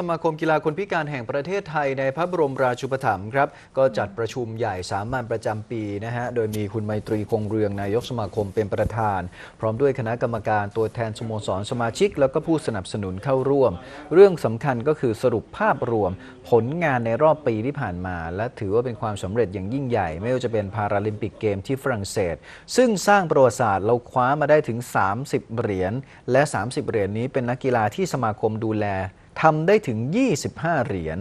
สมาคมกีฬาคนพิการแห่งประเทศไทยในพระบรมราชูปถัมภ์ครับ ก็จัดประชุมใหญ่สามัญประจำปีนะฮะ โดยมีคุณไมตรีคงเรืองนายกสมาคมเป็นประธาน พร้อมด้วยคณะกรรมการตัวแทนสโมสรสมาชิก แล้วก็ผู้สนับสนุนเข้าร่วม เรื่องสำคัญก็คือสรุปภาพรวม ผลงานในรอบปีที่ผ่านมา และถือว่าเป็นความสำเร็จอย่างยิ่งใหญ่ ไม่ว่าจะเป็นพาราลิมปิกเกมที่ฝรั่งเศส ซึ่งสร้างประวัติศาสตร์เราคว้ามาได้ถึง 30 เหรียญและ 30 เหรียญนี้เป็นนักกีฬาที่สมาคมดูแล ทำได้ถึง 25 เหรียญ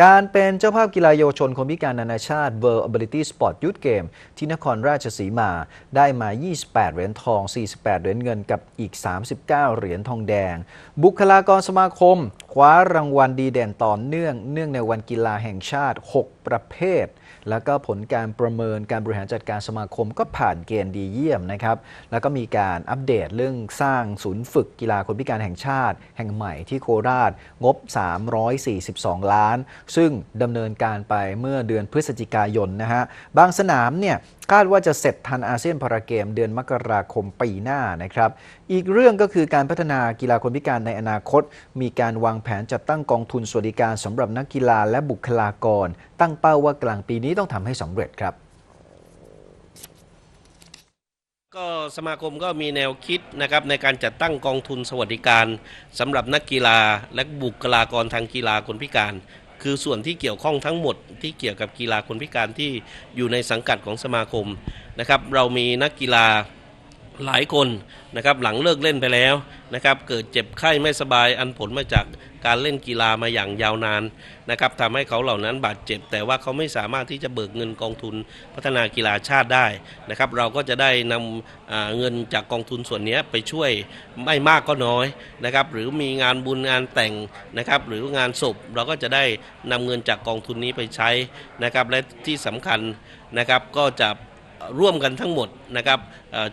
การเป็นเจ้าภาพกีฬาเยาวชนคนพิการนานาชาติ World Ability Sport Youth Game ที่นครราชสีมาได้มา 28 เหรียญทอง 48 เหรียญเงินกับอีก 39 เหรียญทองแดง บุคลากรสมาคม คว้ารางวัลดีเด่นต่อเนื่อง เนื่องในวันกีฬาแห่งชาติ 6 ประเภท แล้วก็ผลการประเมินการบริหารจัดการสมาคมก็ผ่านเกณฑ์ดีเยี่ยมนะครับ แล้วก็มีการอัปเดตเรื่องสร้างศูนย์ฝึกกีฬาคนพิการแห่งชาติ แห่งใหม่ที่โคราชงบ 342 ล้านซึ่งดำเนินการไปเมื่อเดือนพฤศจิกายนนะฮะบางสนามเนี่ยคาดว่าจะเสร็จทันอาเซียนพาราเกมเดือนมกราคมปีหน้านะครับ อีกเรื่องก็คือการพัฒนากีฬาคนพิการในอนาคต มีการวางแผนจัดตั้งกองทุนสวัสดิการสำหรับนักกีฬาและบุคลากร ตั้งเป้าว่ากลางปีนี้ต้องทำให้สำเร็จครับก็สมาคมก็มีแนวคิดนะครับในการจัดตั้งกองทุนสวัสดิการสำหรับนักกีฬาและบุคลากรทางกีฬาคนพิการ คือส่วนที่เกี่ยวข้องทั้งหมดที่เกี่ยวกับกีฬาคนพิการที่อยู่ในสังกัดของสมาคมนะครับ เรามีนักกีฬาหลายคนนะครับหลังเลิกเล่นไปแล้ว นะครับเกิดเจ็บไข้ไม่สบายอันผลมาจากการเล่นกีฬามาอย่างยาวนานนะครับทำให้เขาเหล่านั้นบาดเจ็บ แต่ว่าเขาไม่สามารถที่จะเบิกเงินกองทุนพัฒนากีฬาชาติได้นะครับ เราก็จะได้นำเงินจากกองทุนส่วนนี้ไปช่วยไม่มากก็น้อยนะครับ หรือมีงานบุญงานแต่งนะครับ หรืองานศพเราก็จะได้นำเงินจากกองทุนนี้ไปใช้นะครับ และที่สำคัญนะครับก็จะ ร่วมกันทั้งหมดนะครับ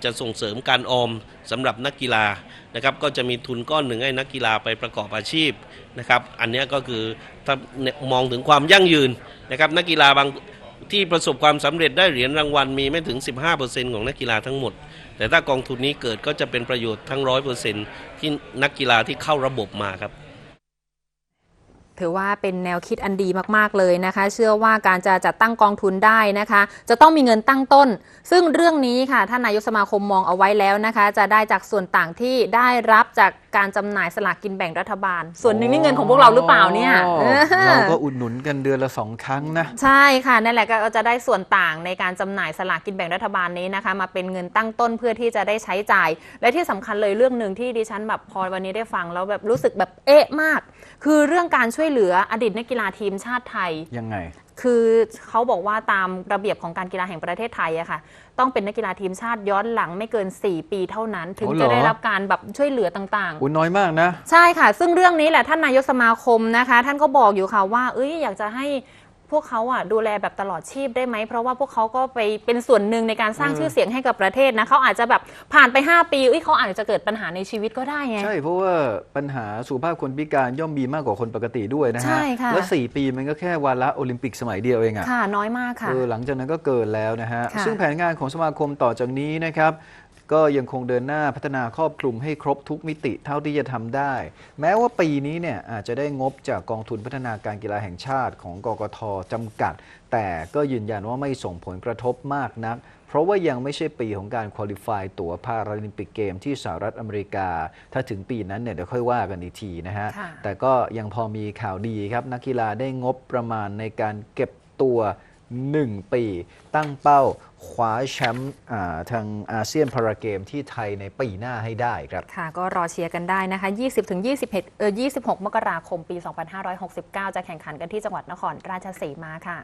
จะส่งเสริมการออมสำหรับนักกีฬานะครับก็จะมีทุนก้อนหนึ่งให้นักกีฬาไปประกอบอาชีพนะครับอันนี้ก็คือถ้ามองถึงความยั่งยืนนะครับนักกีฬาบางที่ประสบความสำเร็จได้เหรียญรางวัลมีไม่ถึง 15%ของนักกีฬาทั้งหมด แต่ถ้ากองทุนนี้เกิดก็จะเป็นประโยชน์ทั้ง 100%ที่นักกีฬาที่เข้าระบบมาครับ ถือว่าเป็นแนวคิดอันดีมาก ๆ เลยนะคะ เชื่อว่าการจะจัดตั้งกองทุนได้นะคะ จะต้องมีเงินตั้งต้น ซึ่งเรื่องนี้ค่ะท่านนายกสมาคมมองเอาไว้แล้วนะคะ จะได้จากส่วนต่างที่ได้รับจากการจำหน่ายสลากกินแบ่งรัฐบาล ส่วนหนึ่งนี่เงินของพวกเราหรือเปล่าเนี่ยอ๋อเราก็อุดหนุนกันเดือนละสองครั้งนะ ใช่ค่ะนั่นแหละก็จะได้ส่วนต่างในการจำหน่ายสลากกินแบ่งรัฐบาลนี้นะคะ มาเป็นเงินตั้งต้นเพื่อที่จะได้ใช้จ่าย และที่สำคัญเลยเรื่องหนึ่งที่ดิฉันแบบพอวันนี้ได้ฟังแล้วแบบรู้สึกแบบเอ๊ะมาก คือเรื่องการช่วยเหลืออดีตนักกีฬาทีมชาติไทย ยังไง คือเขาบอกว่าตามระเบียบของการกีฬาแห่งประเทศไทยอะค่ะ ต้องเป็นนักกีฬาทีมชาติย้อนหลังไม่เกิน 4 ปีเท่านั้น ถึงอ๋อเหรอจะได้รับการแบบช่วยเหลือต่างอุ้ยน้อยมากนะๆใช่ค่ะ ซึ่งเรื่องนี้แหละท่านนายกสมาคมนะคะ ท่านก็บอกอยู่ค่ะว่า เอ้ยอยากจะให้ พวกเขาอะดูแลแบบตลอดชีพได้ไหม เพราะว่าพวกเขาก็ไปเป็นส่วนหนึ่งในการสร้างอืมชื่อเสียงให้กับประเทศนะเขาอาจจะแบบผ่านไป 5 ปีเอ้ยเขาอาจจะเกิดปัญหาในชีวิตก็ได้ไง ใช่ เพราะว่าปัญหาสุขภาพคนพิการย่อมมีมากกว่าคนปกติด้วยนะใช่ฮะค่ะ แล้ว 4 ปีมันก็แค่วาระโอลิมปิกสมัยเดียวเองอะค่ะน้อยมากค่ะ เออหลังจากนั้นก็เกิดแล้วนะฮะ ค่ะ ซึ่งแผนงานของสมาคมต่อจากนี้นะครับ ก็ยังคงเดินหน้าพัฒนาครอบคลุมให้ครบทุกมิติเท่าที่จะทำได้ แม้ว่าปีนี้เนี่ยอาจจะได้งบจากกองทุนพัฒนาการกีฬาแห่งชาติของกกทจำกัด แต่ก็ยืนยันว่าไม่ส่งผลกระทบมากนัก เพราะว่ายังไม่ใช่ปีของการคุริฟายตั๋วพาราลิมปิกเกมที่สหรัฐอเมริกา ถ้าถึงปีนั้นเนี่ยเดี๋ยวค่อยว่ากันอีกทีนะฮะค่ะแต่ก็ยังพอมีข่าวดีครับนักกีฬาได้งบประมาณในการเก็บตัว 1 ปี ตั้งเป้าคว้าแชมป์ทางอาเซียนพาราเกมที่ไทยในปีหน้าให้ได้ครับ ค่ะ ก็รอเชียร์กันได้นะคะ 20ถึง21เออ26 มกราคมปี 2569 จะแข่งขันกันที่จังหวัดนครราชสีมาค่ะ